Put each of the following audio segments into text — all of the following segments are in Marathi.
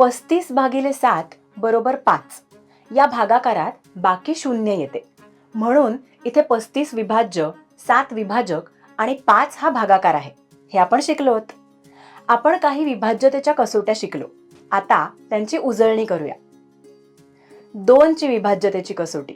पस्तीस भागिले सात बरोबर पाच. या भागाकारात बाकी शून्य येते. म्हणून इथे पस्तीस विभाज्य सात विभाजक आणि पाच हा भागाकार आहे. हे आपण शिकलोत. आपण काही विभाज्यतेच्या कसोट्या शिकलो. आता त्यांची उजळणी करूया. दोनची विभाज्यतेची कसोटी.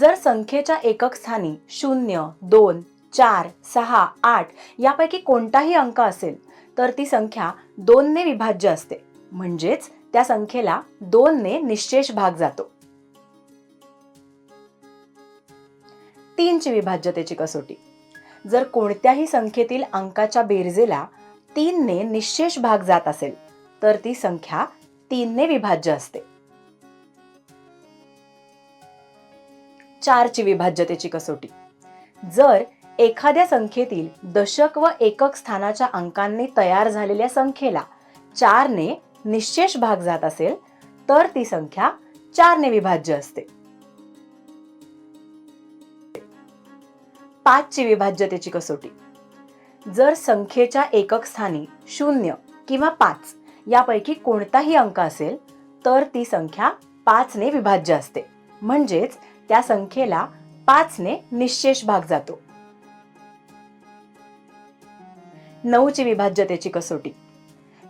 जर संख्येच्या एकक स्थानी शून्य दोन चार सहा आठ यापैकी कोणताही अंक असेल तर ती संख्या दोनने विभाज्य असते. म्हणजेच त्या संख्येला दोनने निश्चेष भाग जातो. तीनची विभाज्यतेची कसोटी. जर कोणत्याही संख्येतील अंकाच्या बेरजेला तीनने निश्चेष भाग जात असेल तर ती संख्या तीनने विभाज्य असते. चारची विभाज्यतेची कसोटी. जर एखाद्या संख्येतील दशक व एकक स्थानाच्या अंकांनी तयार झालेल्या संख्येला चारने निश्चेष भाग जात असेल तर ती संख्या चारने विभाज्य असते. पाचची विभाज्यतेची कसोटी जर संख्येच्या एकक स्थानी शून्य किंवा पाच यापैकी कोणताही अंक असेल तर ती संख्या पाचने विभाज्य असते. म्हणजेच त्या संख्येला पाचने निश्चेष भाग जातो. नऊची विभाज्यतेची कसोटी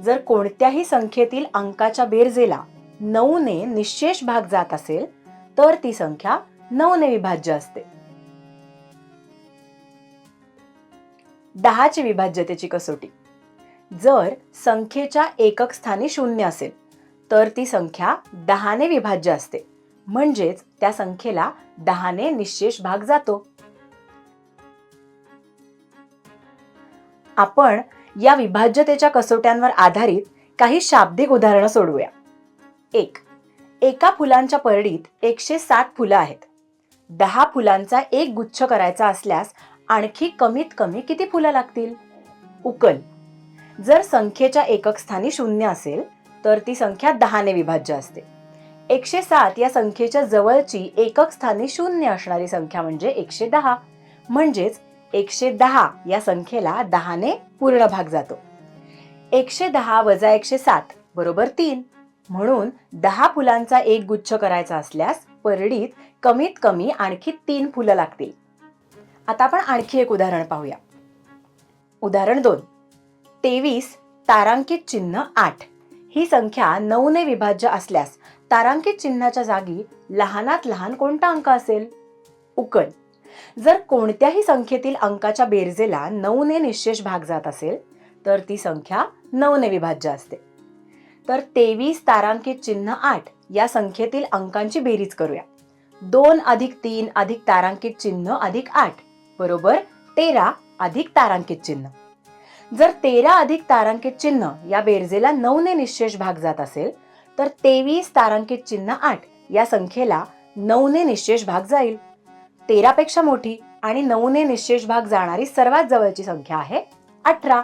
जर कोणत्याही संख्येतील अंकाच्या बेरजेला नऊने निशेष भाग जात असेल तर ती संख्या नऊने विभाज्य असते. दहाची विभाज्यतेची कसोटी. जर संख्येच्या एकक स्थानी शून्य असेल तर ती संख्या दहाने विभाज्य असते. म्हणजेच त्या संख्येला दहाने निशेष भाग जातो. आपण या विभाज्यतेच्या कसोट्यांवर आधारित काही शाब्दिक उदाहरणं सोडवूया. एक एका फुलांच्या परडीत एकशे सात फुलं आहेत. दहा फुलांचा एक गुच्छ करायचा असल्यास आणखी कमीत कमी किती फुलं लागतील? उकल. जर संख्येच्या एकक स्थानी शून्य असेल तर ती संख्या दहाने विभाज्य असते. एकशे सात या संख्येच्या जवळची एकक स्थानी शून्य असणारी संख्या म्हणजे एकशे दहा. म्हणजेच एकशे दहा या संख्येला दहाने पूर्ण भाग जातो. एकशे दहा वजा एकशे सात बरोबर तीन. म्हणून दहा फुलांचा एक गुच्छ करायचा असल्यास परडीत कमीत कमी आणखी तीन फुलं लागतील. आता आपण आणखी एक उदाहरण पाहूया. उदाहरण दोन. तेवीस तारांकित चिन्ह आठ. ही संख्या नऊने विभाज्य असल्यास तारांकित चिन्हाच्या जागी लहानात लहान कोणता अंक असेल? उकल जर कोणत्याही संख्येतील अंकाच्या बेरजेला नऊने निशेष भाग जात असेल तर ती संख्या नऊने विभाज्य असते. तर तेवीस तारांकित चिन्ह आठ या संख्येतील अंकांची बेरीज करूया. दोन अधिक तीन अधिक तारांकित चिन्ह अधिक आठ बरोबर तेरा अधिक तारांकित चिन्ह. जर तेरा अधिक तारांकित चिन्ह या बेरजेला नऊने निशेष भाग जात असेल तर तेवीस तारांकित चिन्ह आठ या संख्येला नऊने निशेष भाग जाईल. तेरापेक्षा मोठी आणि नऊने निश्चेष भाग जाणारी सर्वात जवळची संख्या आहे अठरा.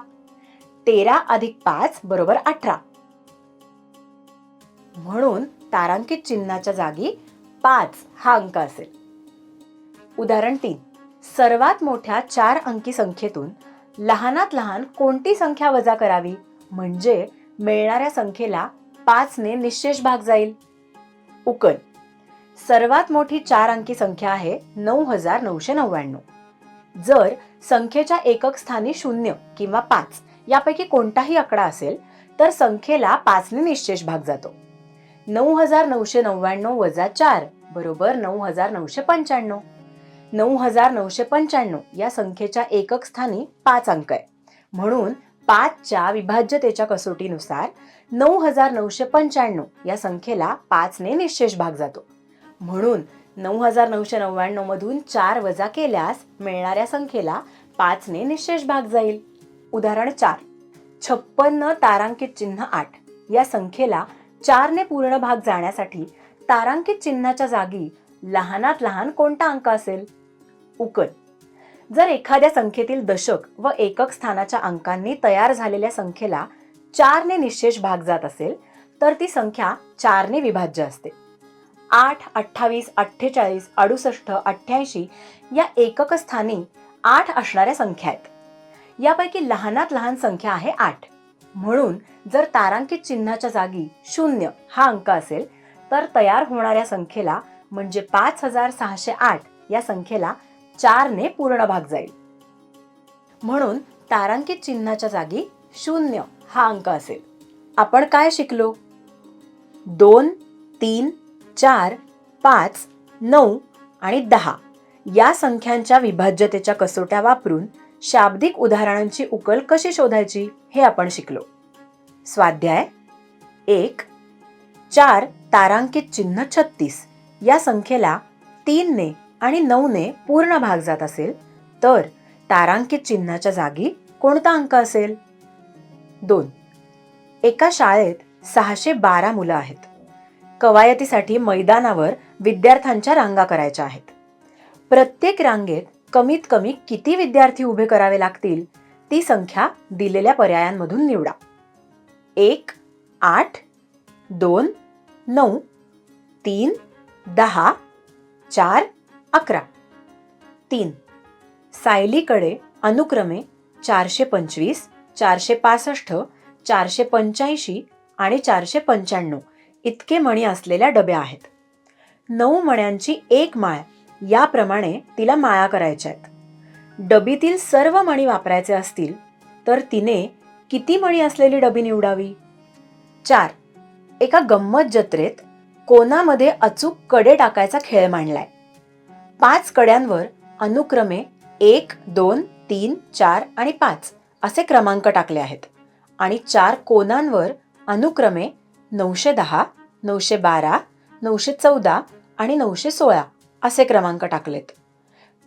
तेरा अधिक पाच बरोबर अठरा. म्हणून तारांकित चिन्हाच्या जागी पाच हा अंक असेल. उदाहरण तीन. सर्वात मोठ्या चार अंकी संख्येतून लहानात लहान कोणती संख्या वजा करावी? म्हणजे मिळणाऱ्या संख्येला पाचने निश्चेष भाग जाईल. उकल. सर्वात मोठी चार अंकी संख्या आहे नऊ हजार नऊशे नव्याण्णव. जर संख्येच्या एकक स्थानी शून्य किंवा पाच यापैकी कोणताही आकडा असेल तर संख्येला पाचने निश्चेष भाग जातो. नऊ हजार नऊशे नव्याण्णव वजा चार बरोबर नऊ हजार नऊशे पंच्याण्णव. नऊ हजार नऊशे पंच्याण्णव या संख्येच्या एकक स्थानी पाच अंक आहे. म्हणून पाचच्या विभाज्यतेच्या कसोटीनुसार नऊ हजार नऊशे पंच्याण्णव या संख्येला पाचने निश्चेष भाग जातो. म्हणून नऊ हजार नऊशे नव्याण्णवमधून चार वजा केल्यास मिळणाऱ्या संख्येला पाचने निशेष भाग जाईल. उदाहरण चार. छप्पन्न तारांकित चिन्ह आठ. या संख्येला चारने पूर्ण भाग जाण्यासाठी तारांकित चिन्हाच्या जागी लहानात लहान कोणता अंक असेल? उकल. जर एखाद्या संख्येतील दशक व एकक स्थानाच्या अंकांनी तयार झालेल्या संख्येला चारने निशेष भाग जात असेल तर ती संख्या चारने विभाज्य असते. आठ अठ्ठावीस अठ्ठेचाळीस अडुसष्ट अठ्ठ्याऐंशी या एकक स्थानी आठ असणाऱ्या संख्या आहेत. यापैकी लहानात लहान संख्या आहे आठ. म्हणून जर तारांकित चिन्हाच्या जागी शून्य हा अंक असेल तर तयार होणाऱ्या संख्येला म्हणजे पाच हजार सहाशे आठ या संख्येला चारने पूर्ण भाग जाईल. म्हणून तारांकित चिन्हाच्या जागी शून्य हा अंक असेल. आपण काय शिकलो? दोन तीन चार पाच नऊ आणि दहा या संख्यांच्या विभाज्यतेच्या कसोट्या वापरून शाब्दिक उदाहरणांची उकल कशी शोधायची हे आपण शिकलो. स्वाध्याय एक चार तारांकित चिन्ह छत्तीस या संख्येला तीनने आणि नऊने पूर्ण भाग जात असेल तर तारांकित चिन्हाच्या जागी कोणता अंक असेल? दोन एका शाळेत सहाशे बारा मुलं आहेत. कवायतीसाठी मैदानावर विद्यार्थ्यांच्या रांगा करायच्या आहेत. प्रत्येक रांगेत कमीत कमी किती विद्यार्थी उभे करावे लागतील ती संख्या दिलेल्या पर्यायांमधून निवडा. एक आठ दोन नऊ तीन दहा चार अकरा. तीन सायलीकडे अनुक्रमे चारशे पंचवीस चारशे पासष्ट चारशे पंच्याऐंशी आणि चारशे पंच्याण्णव. इतके मणी असलेल्या डब्या आहेत. नऊ मण्यांची एक माळ याप्रमाणे तिला माळा करायच्या आहेत. डबीतील सर्व मणी वापरायचे असतील तर तिने किती मणी असलेली डबी निवडावी? चार. एका गंमत जत्रेत कोणामध्ये अचूककडे टाकायचा खेळ मांडलाय? पाच कड्यांवर अनुक्रमे एक दोन तीन चार आणि पाच असे क्रमांक टाकले आहेत आणि चार कोणांवर अनुक्रमे नऊशे दहा नऊशे बारा नऊशे चौदा आणि नऊशे सोळा असे क्रमांक टाकलेत.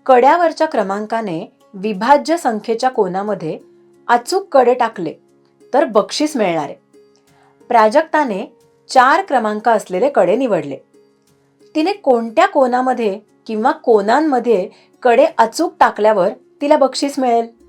कड्यावरच्या क्रमांकाने विभाज्य संख्येच्या कोनामध्ये अचूककडे टाकले तर बक्षीस मिळणारे. प्राजक्ताने चार क्रमांक असलेले कडे निवडले. तिने कोणत्या कोनामध्ये किंवा कोनांमध्ये कडे अचूक टाकल्यावर तिला बक्षीस मिळेल?